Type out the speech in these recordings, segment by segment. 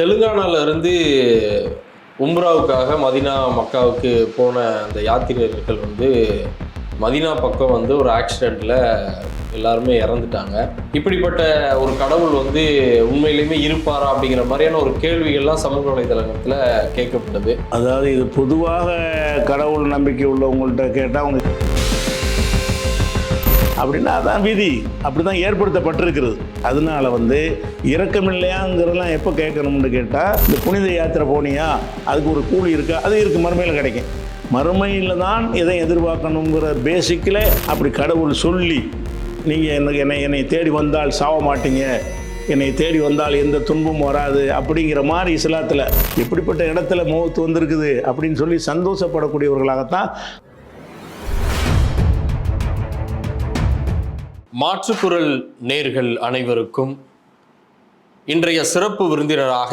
தெலுங்கானால இருந்து உம்ராவுக்காக மதினா மக்காவுக்கு போன அந்த யாத்திரிகர்கள் வந்து மதினா பக்கம் வந்து ஒரு ஆக்சிடெண்ட்டில் எல்லாருமே இறந்துட்டாங்க. இப்படிப்பட்ட ஒரு கடவுள் வந்து உண்மையிலேயுமே இருப்பாரா அப்படிங்கிற மாதிரியான ஒரு கேள்விகள்லாம் சமூக வலைதளத்தில் கேட்கப்பட்டது. அதாவது இது பொதுவாக கடவுள் நம்பிக்கை உள்ளவங்கள்ட்ட கேட்டால் அவங்க அப்படின்னா அதான் விதி. அப்படி தான் ஏற்படுத்தப்பட்டிருக்கிறது. அதனால வந்து இரக்கமில்லையாங்கிறதெல்லாம் எப்போ கேட்கணும்னு கேட்டால் இந்த புனித யாத்திரை போனியா? அதுக்கு ஒரு கூலி இருக்கா? அது இருக்கு மறுமையில் கிடைக்கும். மறுமையில் தான் எதை எதிர்பார்க்கணுங்கிற பேசிக்கில் அப்படி கடவுள் சொல்லி நீங்கள் எனக்கு என்னை என்னை தேடி வந்தால் சாவ மாட்டீங்க. என்னை தேடி வந்தால் எந்த துன்பமும் வராது அப்படிங்கிற மாதிரி இஸ்லாத்தில் எப்படிப்பட்ட இடத்துல முகத்து வந்திருக்குது அப்படின்னு சொல்லி சந்தோஷப்படக்கூடியவர்களாகத்தான் மாற்றுக்குரல் நேர்கள் அனைவருக்கும் இன்றைய சிறப்பு விருந்தினராக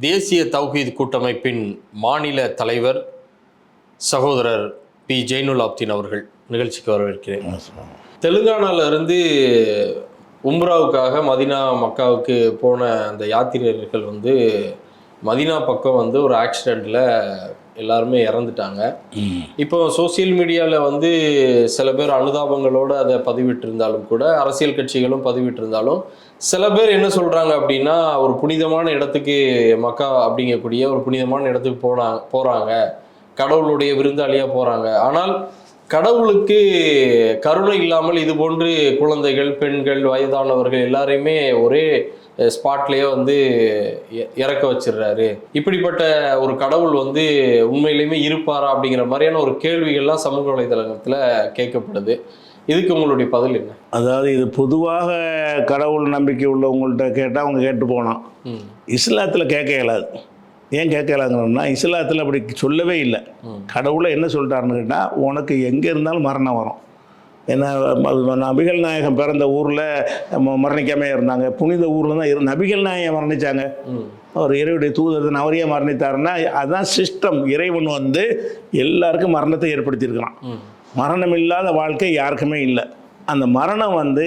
தேசிய தௌஹீத் கூட்டமைப்பின் மாநில தலைவர் சகோதரர் பி. ஜெய்னுல் ஆப்தீன் அவர்கள் நிகழ்ச்சிக்கு வரவேற்கிறேன். தெலுங்கானாவிலிருந்து உம்ராவுக்காக மதினா மக்காவுக்கு போன அந்த யாத்திரையர்கள் வந்து மதினா பக்கம் வந்து ஒரு ஆக்சிடெண்ட்டில் எல்லாருமே இறந்துட்டாங்க. இப்போ சோஷியல் மீடியாவில் வந்து சில பேர் அனுதாபங்களோடு அதை பதிவிட்டிருந்தாலும் கூட அரசியல் கட்சிகளும் பதிவிட்டிருந்தாலும் சில பேர் என்ன சொல்கிறாங்க அப்படின்னா ஒரு புனிதமான இடத்துக்கு மக்கா அப்படிங்கக்கூடிய ஒரு புனிதமான இடத்துக்கு போனா போகிறாங்க கடவுளுடைய விருந்தாளியாக போகிறாங்க ஆனால் கடவுளுக்கு கருணை இல்லாமல் இது போன்று குழந்தைகள் பெண்கள் வயதானவர்கள் எல்லாரையுமே ஒரே ஸ்பாட்லேயே வந்து இறக்க வச்சிடுறாரு. இப்படிப்பட்ட ஒரு கடவுள் வந்து உண்மையிலுமே இருப்பாரா அப்படிங்கிற மாதிரியான ஒரு கேள்விகள்லாம் சமூக வலைதளத்தில் கேட்கப்படுது. இதுக்கு உங்களுடைய பதில் என்ன? அதாவது இது பொதுவாக கடவுள் நம்பிக்கை உள்ளவங்கள்ட்ட கேட்டால் அவங்க கேட்டு போனான் ம். இஸ்லாத்தில் கேட்க இயலாது. ஏன் கேட்க இயலாதுங்கன்னா இஸ்லாத்தில் அப்படி சொல்லவே இல்லை. கடவுளை என்ன சொல்லிட்டாருன்னு கேட்டால் உனக்கு எங்கே இருந்தாலும் மரணம் வரும். ஏன்னா நபிகள் நாயகம் பிறந்த ஊரில் மரணிக்காமே இருந்தாங்க. புனித ஊரில் தான் இரு நபிகள் நாயகம் மரணிச்சாங்க. ம். அவர் இறைவனுடைய தூதர் அவரையே மரணித்தாருன்னா அதுதான் சிஸ்டம் இறைவன் வந்து எல்லாருக்கும் மரணத்தை ஏற்படுத்தியிருக்கிறான். ம். மரணம் இல்லாத வாழ்க்கை யாருக்குமே இல்லை. அந்த மரணம் வந்து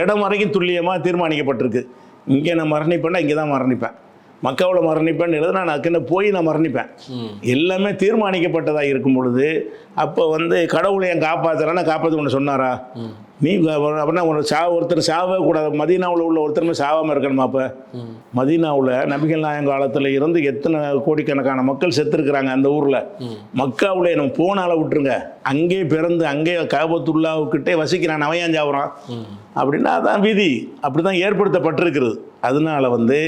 இடம் வரைக்கும் துல்லியமாக தீர்மானிக்கப்பட்டிருக்கு. இங்கே நான் மரணிப்பேன்னா இங்கே தான் மரணிப்பேன். மக்காவில் மரணிப்பேன்னு எழுத நான் அக்கன்னு போய் நான் மரணிப்பேன். எல்லாமே தீர்மானிக்கப்பட்டதாக இருக்கும் பொழுது அப்போ வந்து கடவுளை என் காப்பாற்றுறான்னா காப்பாற்ற ஒன்று சொன்னாரா? நீ அப்படின்னா ஒரு சா ஒருத்தர் சாவே கூடாது. மதீனாவில் உள்ள ஒருத்தருமே சாவாமல் இருக்கணுமா அப்போ? மதீனாவில் நபிகள் நாயகம் காலத்தில் இருந்து எத்தனை கோடிக்கணக்கான மக்கள் செத்துருக்குறாங்க அந்த ஊரில். மக்காவில் நம்ம போனால விட்டுருங்க. அங்கே பிறந்து அங்கே காபத்துல்லாவுக்கிட்டே வசிக்கிறான் அவன் ஏன் சாவுறான் ம். அப்படின்னா அதான் விதி. அப்படி தான் ஏற்படுத்தப்பட்டிருக்கிறது. அதனால வந்து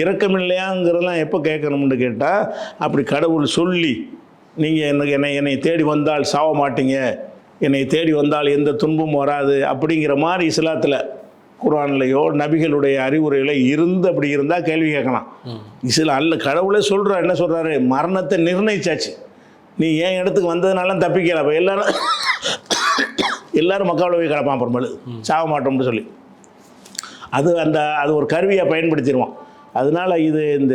இரக்கமில்லையாங்கிறதெல்லாம் எப்போ கேட்கணும்னு கேட்டால் அப்படி கடவுள் சொல்லி நீங்கள் எனக்கு என்னை என்னை தேடி வந்தால் சாவ மாட்டீங்க என்னை தேடி வந்தால் எந்த துன்பமும் வராது அப்படிங்கிற மாதிரி இஸ்லாத்தில் குரான்லையோ நபிகளுடைய அறிவுரையில இருந்து அப்படி இருந்தால் கேள்வி கேட்கலாம். இஸ்லாம் அல்ல கடவுளே சொல்கிறார் என்ன சொல்கிறாரு மரணத்தை நிர்ணயிச்சாச்சு. நீ என் இடத்துக்கு வந்ததுனால தப்பிக்கல அப்போ எல்லாரும் எல்லாரும் மக்காவில் போய் கிடப்பான் அப்புறமேலு. சாக மாட்டோம்னு சொல்லி. அது அந்த அது ஒரு கருவியாக பயன்படுத்திடுவான். அதனால் இது இந்த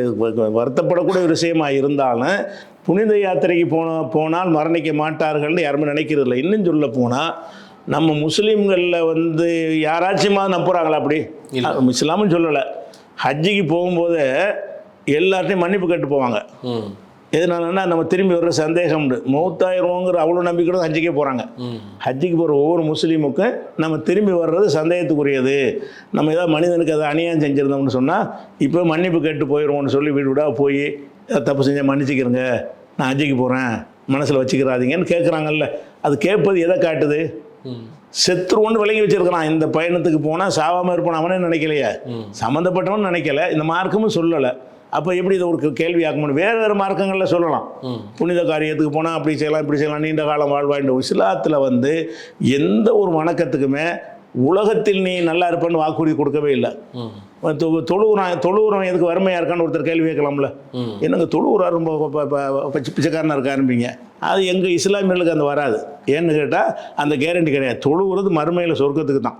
வருத்தப்படக்கூடிய ஒரு விஷயமா இருந்தாலும் புனித யாத்திரைக்கு போன போனால் மரணிக்க மாட்டார்கள்னு யாருமே நினைக்கிறது இல்லை. இன்னும் சொல்ல போனால் நம்ம முஸ்லீம்களில் வந்து யாராச்சுமா நம்புகிறாங்களா அப்படி? இல்ல. இஸ்லாமும் சொல்லலை. ஹஜ்ஜிக்கு போகும்போது எல்லார்ட்டையும் மன்னிப்பு கேட்டு போவாங்க. எதனாலன்னா நம்ம திரும்பி வர்ற சந்தேகம் உண்டு. மௌத்தாயிரங்கிற அவ்வளோ நம்பிக்கையோட ஹஜ்ஜிக்கே போகிறாங்க ஹஜ்ஜிக்கு போகிற ஒவ்வொரு முஸ்லீமுக்கும் நம்ம திரும்பி வர்றது சந்தேகத்துக்குரியது. நம்ம ஏதாவது மனிதனுக்கு அதை அநியாயம் செஞ்சுருந்தோம்னு சொன்னால் இப்போ மன்னிப்பு கேட்டு போயிடுவோம்னு சொல்லி வீடு வீடாக போய் "ஏதாவது தப்பு செஞ்சால் மன்னிச்சிக்கிறங்க நான் ஹஜ்ஜிக்கு போகிறேன் மனசில் வச்சுக்கிறாதீங்கன்னு கேட்குறாங்கல்ல அது கேட்பது எதை காட்டுது? செத்துருவோன்னு விளங்கி வச்சிருக்கிறான். இந்த பயணத்துக்கு போனால் சாவாமல் இருப்பான். அவனே நினைக்கலையே. சம்மந்தப்பட்டவன் நினைக்கல. இந்த மார்க்கமும் சொல்லலை. அப்போ எப்படி இதை ஒரு கேள்வி ஆக்க முடியும் வேறு வேறு மார்க்கங்களில் சொல்லலாம். புனித காரியத்துக்கு போனால் அப்படி செய்யலாம் இப்படி செய்யலாம் நீண்ட காலம் வாழ்வாய்ன்ற இஸ்லாத்தில் வந்து எந்த ஒரு வணக்கத்துக்குமே உலகத்தில் நீ நல்லா இருப்பேன்னு வாக்குறுதி கொடுக்கவே இல்லை. தொழுவுறான் தொழுவுறவன் எதுக்கு வறுமையாக இருக்கான்னு ஒருத்தர் கேள்வி கேட்கலாம்ல. என்னங்க தொழுவுறா ரொம்ப பிச்சைக்காரனாக இருக்காருப்பீங்க அது எங்கள் இஸ்லாமியர்களுக்கு அந்த வராது. ஏன்னு கேட்டால் அந்த கேரண்டி கிடையாது. தொழுவுறது மறுமையில் சொர்க்கத்துக்கு தான்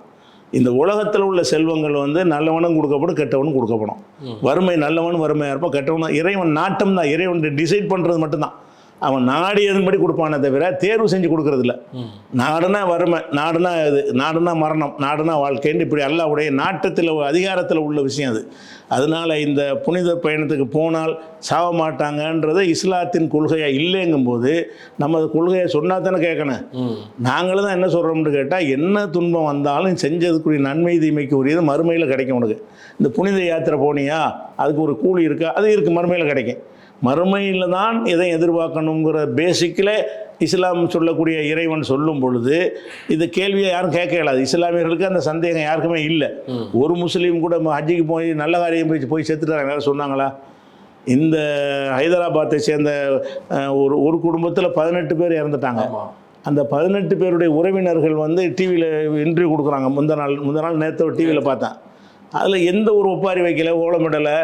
இந்த உலகத்தில் உள்ள செல்வங்கள் வந்து நல்லவனும் கொடுக்கப்படும் கெட்டவனும் கொடுக்கப்படும். வறுமை நல்லவனும் வறுமையாக இருப்பான் கெட்டவனும் இறைவன் நாட்டம் தான் இறைவன் டிசைட் பண்ணுறது மட்டும்தான். அவன் நாடியதன்படி கொடுப்பானே தவிர தேர்வு செஞ்சு கொடுக்கறதில்ல. நாடுனா வறுமை நாடுனா இது நாடுனா மரணம் நாடுனா வாழ்க்கைன்னு இப்படி அல்லாவுடைய நாட்டத்தில் அதிகாரத்தில் உள்ள விஷயம் அது. அதனால இந்த புனித பயணத்துக்கு போனால் சாவ மாட்டாங்கன்றதை இஸ்லாத்தின் கொள்கையாக இல்லைங்கும்போது நம்ம கொள்கையை சொன்னா தானே கேட்கணும் நாங்களும் தான் என்ன சொல்கிறோம்னு கேட்டால் என்ன துன்பம் வந்தாலும் செஞ்சதுக்குரிய நன்மை தீமைக்கு உரியது மறுமையில் கிடைக்கும் உனக்கு. இந்த புனித யாத்திரை போனியா? அதுக்கு ஒரு கூலி இருக்கா? அது இருக்குது மறுமையில் கிடைக்கும். மறுமையில் தான் எதை எதிர்பார்க்கணுங்கிற பேசிக்கில் இஸ்லாம் சொல்லக்கூடிய இறைவன் சொல்லும் பொழுது இந்த கேள்வியை யாரும் கேட்க இயலாது. இஸ்லாமியர்களுக்கு அந்த சந்தேகம் யாருக்குமே இல்லை. ஒரு முஸ்லீம் கூட ஹஜ்ஜிக்கு போய் நல்ல காரியம் போய் போய் செத்துட்டாங்க யாரும் சொன்னாங்களா? இந்த ஹைதராபாத்தை சேர்ந்த ஒரு ஒரு குடும்பத்தில் பதினெட்டு பேர் இறந்துட்டாங்க. அந்த பதினெட்டு பேருடைய உறவினர்கள் வந்து டிவியில் இன்டர்வியூ கொடுக்குறாங்க. முந்த நாள் முந்த நாள் நேற்று டிவியில் பார்த்தேன். அதில் எந்த ஒரு ஒப்பாரி வைக்கல ஓலமிடலை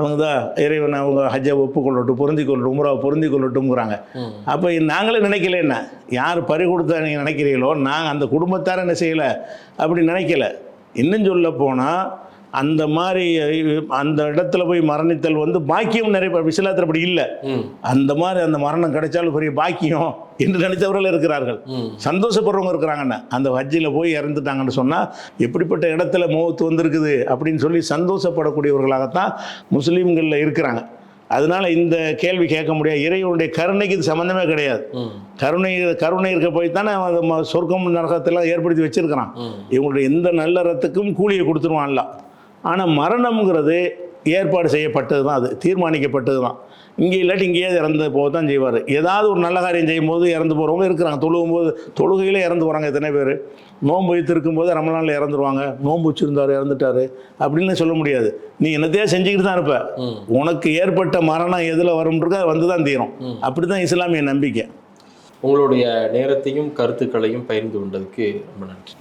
அவங்க தான் இறைவன் அவங்க ஹஜ்ஜை ஒப்புக்கொள்ளட்டும் பொருந்தி கொள்ளட்டும் உம்ராவை பொருந்தி கொள்ளட்டும்ங்கிறாங்க அப்போ நாங்களே நினைக்கல என்ன? யார் பறி கொடுத்தா நீங்கள் நினைக்கிறீங்களோ நாங்கள் அந்த குடும்பத்தார என்ன செய்யலை? அப்படி நினைக்கல. இன்னும் சொல்ல போனால் அந்த மாதிரி அந்த இடத்துல போய் மரணித்தல் வந்து பாக்கியம் நிறைய இஸ்லாத்தில் அப்படி இல்லை. அந்த மாதிரி அந்த மரணம் கிடைச்சாலும் பெரிய பாக்கியம். என்று நினைத்தவர்கள் இருக்கிறார்கள். சந்தோஷப்படுறவங்க இருக்கிறாங்கண்ணே. அந்த ஹஜ்ஜில் போய் இறந்துட்டாங்கன்னு சொன்னால் எப்படிப்பட்ட இடத்துல மௌத்து வந்திருக்குது அப்படின்னு சொல்லி சந்தோஷப்படக்கூடியவர்களாகத்தான் முஸ்லீம்களில் இருக்கிறாங்க. அதனால இந்த கேள்வி கேட்க முடியாது. இறைவனுடைய கருணைக்கு இது சம்மந்தமே கிடையாது. கருணை கருணை இருக்க போய் தானே சொர்க்கம் நரகத்தெல்லாம் ஏற்படுத்தி வச்சிருக்கிறான். இவங்களுடைய எந்த நல்லறத்துக்கும் கூலியை கொடுத்துருவான்ல. ஆனால் மரணம்ங்கிறது ஏற்பாடு செய்யப்பட்டது தான் அது தீர்மானிக்கப்பட்டது தான் இங்கே இல்லாட்டி இங்கேயே இறந்து போக தான் செய்வார். ஏதாவது ஒரு நல்ல காரியம் செய்யும் போது இறந்து போகிறவங்க இருக்கிறாங்க. தொழுகும் போது தொழுகையில் இறந்து போகிறாங்க எத்தனை பேர்? நோன்பு வைத்திருக்கும் போது ரமலானில் இறந்துருவாங்க. நோன்பு வச்சிருந்தார் இறந்துட்டாரு அப்படின்னு சொல்ல முடியாது. நீ என்னத்தையா செஞ்சுக்கிட்டு தான் இருப்ப. உனக்கு ஏற்பட்ட மரணம் எதில் வரும்ன்றது அது வந்து தான் தீரும். அப்படி தான் இஸ்லாமிய நம்பிக்கை. உங்களுடைய நேரத்தையும் கருத்துக்களையும் பகிர்ந்து கொண்டதுக்கு ரொம்ப நன்றி.